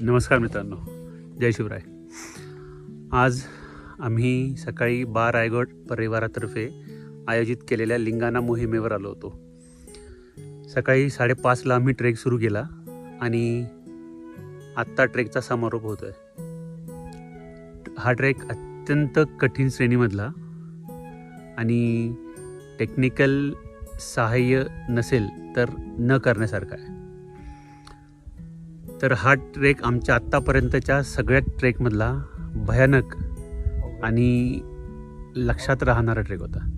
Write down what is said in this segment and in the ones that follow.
नमस्कार मित्रांनो. जय शिवराय. आज आम्ही सकाळी बा रायगड परिवारातर्फे आयोजित केलेल्या लिंगाणा मोहिमेवर आलो होतो. सकाळी साडेपाचला आम्ही ट्रेक सुरू केला आणि आत्ता ट्रेकचा समारोप होतो आहे हा ट्रेक अत्यंत कठीण श्रेणीमधला आणि टेक्निकल सहाय्य नसेल तर न करण्यासारखा आहे. तर हा ट्रेक आमच्या आत्तापर्यंतच्या सगळ्या ट्रेकमधला भयानक आणि लक्षात राहणारा ट्रेक होता.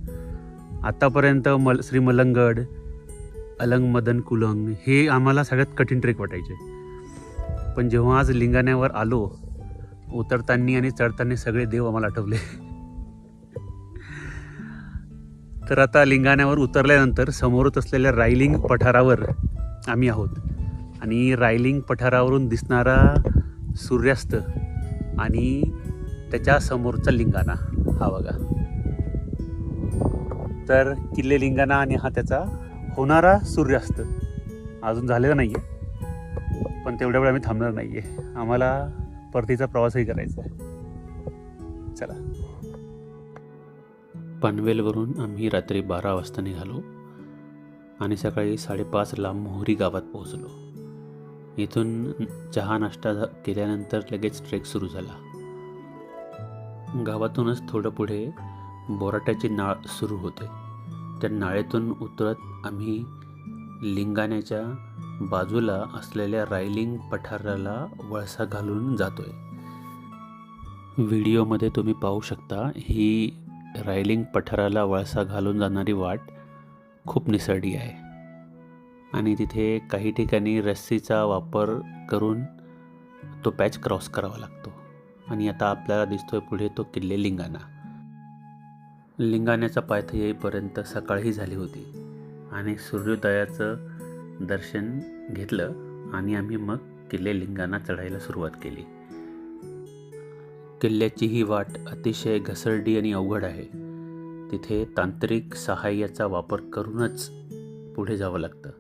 आत्तापर्यंत मल श्री मलंगड अलंग मदन कुलंग हे आम्हाला सगळ्यात कठीण ट्रेक वाटायचे. पण जेव्हा आज लिंगाण्यावर आलो उतरताना आणि चढताना सगळे देव आम्हाला आठवले. तर आता लिंगाण्यावर उतरल्यानंतर समोरच असलेल्या रायलिंग पठारावर आम्ही आहोत. आणि रायलिंग पठारावरून दिसणारा सूर्यास्त आणि त्याच्या समोरचा लिंगाणा. हा बघा. तर किल्ले लिंगाणा आणि हा त्याचा होणारा सूर्यास्त. अजून झालेला नाही आहे पण तेवढ्या वेळ आम्ही थांबणार नाही आहे आम्हाला परतीचा प्रवासही करायचा आहे. चला. पनवेलवरून आम्ही रात्री बारा वाजता निघालो आणि सकाळी साडेपाचला मोहरी गावात पोहोचलो. इथून चहा नाश्ता केल्यानंतर लगेच ट्रेक सुरू झाला. गावातूनच थोडं पुढे बोराट्याची नाळ सुरू होते. त्या नाळेतून उतरत आम्ही लिंगाण्याच्या बाजूला असलेल्या रायलिंग पठाराला वळसा घालून जातोय. व्हिडिओमध्ये तुम्ही पाहू शकता ही रायलिंग पठाराला वळसा घालून जाणारी वाट खूप निसरडी आहे. आणि तिथे काही ठिकाणी रस्सीचा वापर करून तो पॅच क्रॉस करावा लागतो. आणि आता आपल्याला दिसतोय पुढे तो किल्ले लिंगाणा. लिंगाण्याचा पायथ येईपर्यंत सकाळही झाली होती. आणि सूर्योदयाचं दर्शन घेतलं आणि आम्ही मग किल्ले लिंगाणा चढायला सुरुवात केली. किल्ल्याची ही वाट अतिशय घसरडी आणि अवघड आहे. तिथे तांत्रिक सहाय्याचा वापर करूनच पुढे जावं लागतं.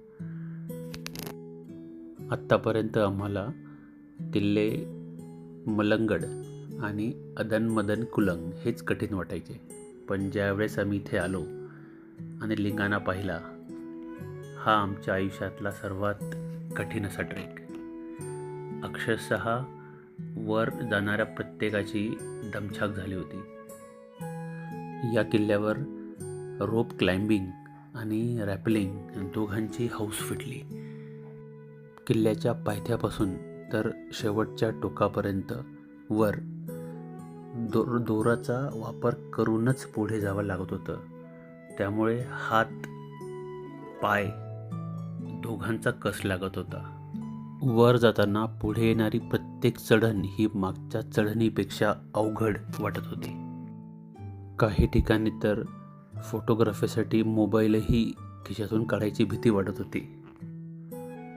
आत्तापर्यंत आम्हाला किल्ले मलंगड आणि अदनमदन कुलंग हेच कठीण वाटायचे. पण ज्यावेळेस आम्ही इथे आलो आणि लिंगाणा पाहिला हा आमच्या आयुष्यातला सर्वात कठीण असा ट्रेक अक्षरशः वर जाणाऱ्या प्रत्येकाची दमछाक झाली होती. या किल्ल्यावर रोप क्लाइम्बिंग आणि रॅपलिंग दोघांची हौस फिटली. किल्ल्याच्या पायथ्यापासून तर शेवटच्या टोकापर्यंत वर दोर दोराचा वापर करूनच पुढे जावं लागत होतं. त्यामुळे हात पाय दोघांचा कस लागत होता. वर जाताना पुढे येणारी प्रत्येक चढण ही मागच्या चढणीपेक्षा अवघड वाटत होती. काही ठिकाणी तर फोटोग्राफीसाठी मोबाईलही खिशातून काढायची भीती वाटत होती.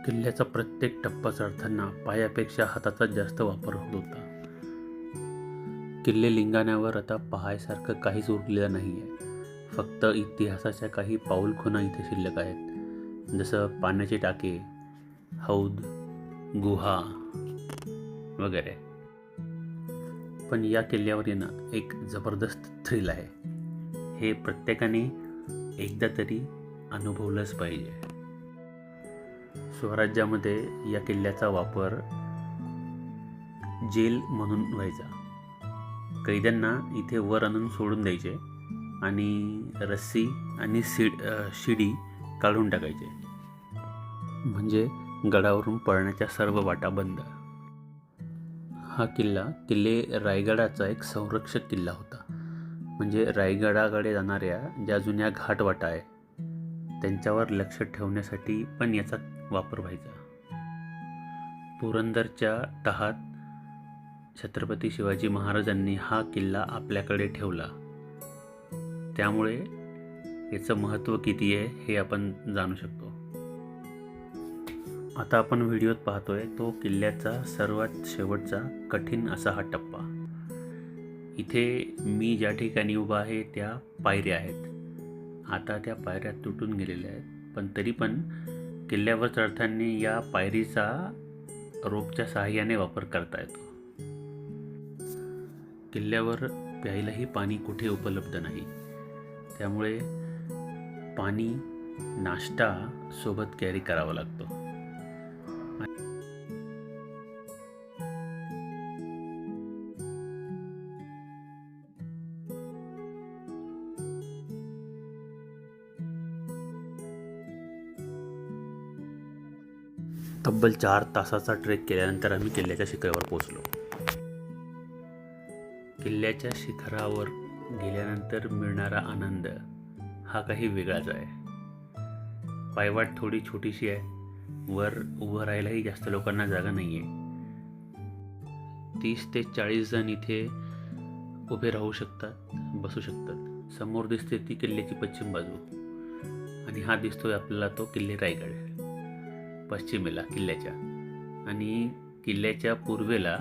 किल्ल्याचा प्रत्येक टप्पा चढताना पायापेक्षा हाताचा जास्त वापर होत होता. किल्ले लिंगाण्यावर आता पाहायसारखं काहीच उरलेलं नाही आहे फक्त इतिहासाच्या काही पाऊलखुणा इथे शिल्लक आहेत. जसं पाण्याचे टाके हौद गुहा वगैरे. पण या किल्ल्यावर येणं एक जबरदस्त थ्रिल आहे. हे प्रत्येकाने एकदा तरी अनुभवलंच पाहिजे. स्वराज्यामध्ये या किल्ल्याचा वापर जेल म्हणून व्हायचा. कैद्यांना इथे वर आणून सोडून द्यायचे आणि रस्सी आणि शिड शिडी काढून टाकायचे. म्हणजे गडावरून पळण्याच्या सर्व वाटा बंद. हा किल्ला किल्ले रायगडाचा एक संरक्षक किल्ला होता. म्हणजे रायगडाकडे जाणाऱ्या ज्या जुन्या घाटवाटा आहे त्यांच्यावर लक्ष ठेवण्यासाठी पण याचा वापर व्हायचा पुरंदरच्या तहात छत्रपती शिवाजी महाराजांनी हा किल्ला आपल्याकडे ठेवला. त्यामुळे याचं महत्त्व किती आहे हे आपण जाणू शकतो. आता आपण व्हिडिओत पाहतोय तो किल्ल्याचा सर्वात शेवटचा कठीण असा हा टप्पा. इथे मी ज्या ठिकाणी उभा आहे त्या पायऱ्या आहेत. आता त्या पायऱ्या तुटून गेलेल्या आहेत. पण तरी पण किल्ल्यावर चढताना या पायरीचा रोपच्या सहाय्याने वापर करता येतो. किल्ल्यावर प्यायलाही पाणी कुठे उपलब्ध नाही. त्यामुळे पाणी नाश्ता सोबत कॅरी करावा लागतो. तब्बल चार तासाचा ट्रेक केल्यानंतर आम्ही किल्ल्याच्या शिखरावर पोहोचलो. किल्ल्याच्या शिखरावर गेल्यानंतर मिळणारा आनंद हा काही वेगळाच आहे. पायवाट थोडी छोटीशी आहे. वर उभं राहायलाही जास्त लोकांना जागा नाही आहे तीस ते चाळीस जण इथे उभे राहू शकतात बसू शकतात. समोर दिसते ती किल्ल्याची पश्चिम बाजू. आणि हा दिसतोय आपल्याला तो किल्ले रायगड. पश्चिमेला किल्ल्याच्या. आणि किल्ल्याच्या पूर्वेला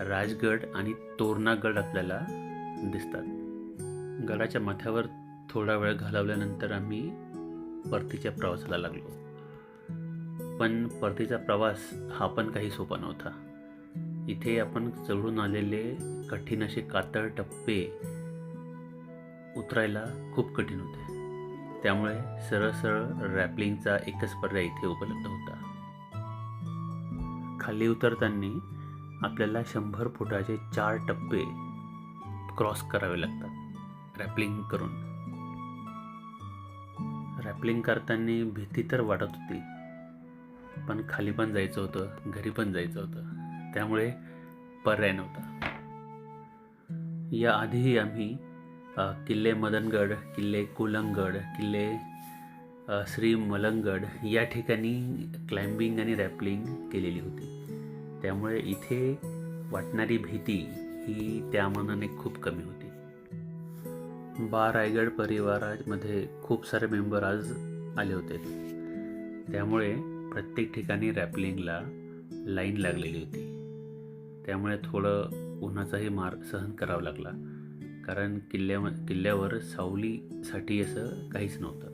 राजगड आणि तोरणागड आपल्याला दिसतात. गडाच्या माथ्यावर थोडा वेळ घालवल्यानंतर आम्ही परतीच्या प्रवासाला लागलो. पण परतीचा प्रवास हा पण काही सोपा नव्हता. इथे आपण चढून आलेले कठीण असे कातळ टप्पे उतरायला खूप कठीण होते. त्यामुळे सरळ सरळ रॅपलिंगचा एकच पर्याय इथे उपलब्ध होता. खाली उतरताना आपल्याला शंभर फुटाचे चार टप्पे क्रॉस करावे लागतात रॅपलिंग करून. रॅपलिंग करताना भीती तर वाटत होती पण खाली पण जायचं होतं घरी पण जायचं होतं त्यामुळे पर्याय नव्हता. या आधीही आम्ही किल्ले मदनगड किल्ले कुलंगड किल्ले श्री मलंगड या ठिकाणी क्लाइम्बिंग आणि रॅपलिंग केलेली होती. त्यामुळे इथे वाटणारी भीती ही त्या मानाने खूप कमी होती. बा रायगड परिवारामध्ये खूप सारे मेंबर आज आले होते. त्यामुळे प्रत्येक ठिकाणी रॅपलिंगला लाईन लागलेली होती. त्यामुळे थोडं उन्हाचाही मार सहन करावा लागला. कारण किल्ल्या किल्ल्यावर सावलीसाठी असं काहीच नव्हतं.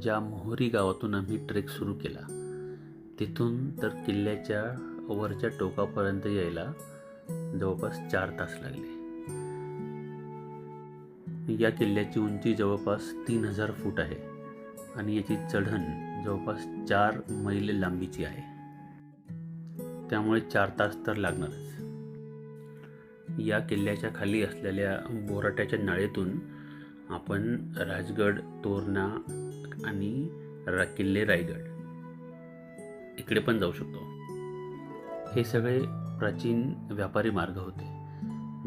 ज्या मोहरी गावातून आम्ही ट्रेक सुरू केला तिथून तर किल्ल्याच्या वरच्या टोकापर्यंत यायला जवळपास चार तास लागले. या किल्ल्याची उंची जवळपास तीन हजार फूट आहे आणि याची चढण जवळपास चार मैल लांबीची आहे. त्यामुळे चार तास तर लागणारच. या किल्ल्याच्या खाली असलेल्या बोराट्याच्या नाळेतून आपण राजगड तोरणा आणि रा किल्ले रायगड इकडे पण जाऊ शकतो. हे सगळे प्राचीन व्यापारी मार्ग होते.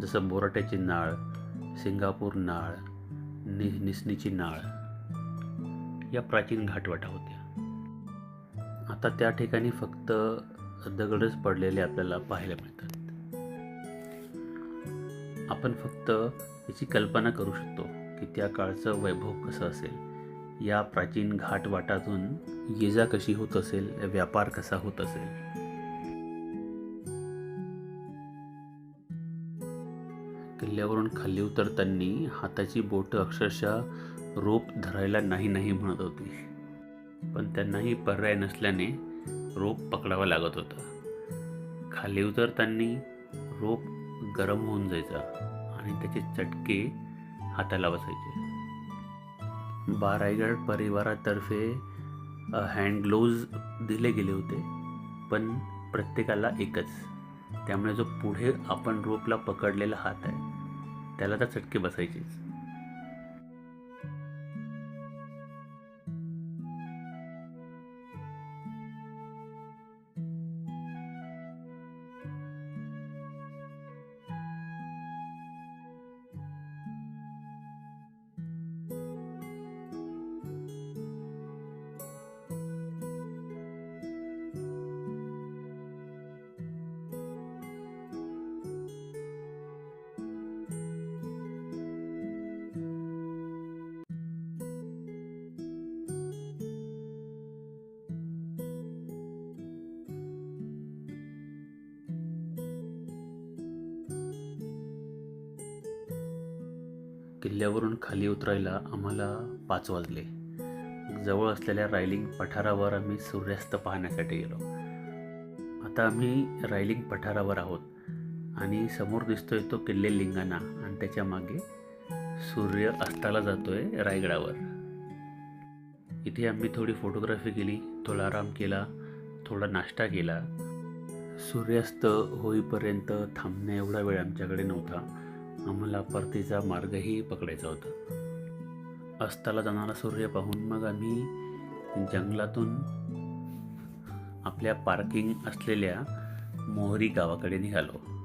जसं बोराट्याची नाळ सिंगापूर नाळ नि निसणीची नाळ या प्राचीन घाटवाटा होत्या. आता त्या ठिकाणी फक्त दगडच पडलेले आपल्याला पाहायला मिळतात. आपण फक्त याची कल्पना करू शकतो की त्या काळचं वैभव कसं असेल. या प्राचीन घाटवाटातून ये जा कशी होत असेल व्यापार कसा होत असेल. किल्ल्यावरून खाली उतरताना हाताची बोटं अक्षरशः रोप धरायला नाही नाही म्हणत होती. पण त्यांनाही पर्याय नसल्याने रोप पकडावा लागत होता. खाली उतरताना रोप गरम होऊन जायचा आणि त्याचे चटके हाताला बसायचे. बारायगड परिवारातर्फे हँड ग्लोव्ज दिले गेले होते पण प्रत्येकाला एकच. त्यामुळे जो पुढे आपण रोपला पकडलेला हात आहे त्याला तर चटके बसायचेच. किल्ल्यावरून खाली उतरायला आम्हाला पाच वाजले. जवळ असलेल्या रायलिंग पठारावर आम्ही सूर्यास्त पाहण्यासाठी गेलो. आता आम्ही रायलिंग पठारावर आहोत आणि समोर दिसतोय तो किल्ले लिंगाणा आणि त्याच्यामागे सूर्य अस्ताला जातोय रायगडावर. इथे आम्ही थोडी फोटोग्राफी केली थोडा आराम केला थोडा नाश्ता केला. सूर्यास्त होईपर्यंत थांबण्या एवढा वेळ आमच्याकडे नव्हता. आम्हाला परतीचा मार्गही पकडायचा होता. अस्ताला जाणारा सूर्य पाहून मग आम्ही जंगलातून आपल्या पार्किंग असलेल्या मोहरी गावाकडे निघालो.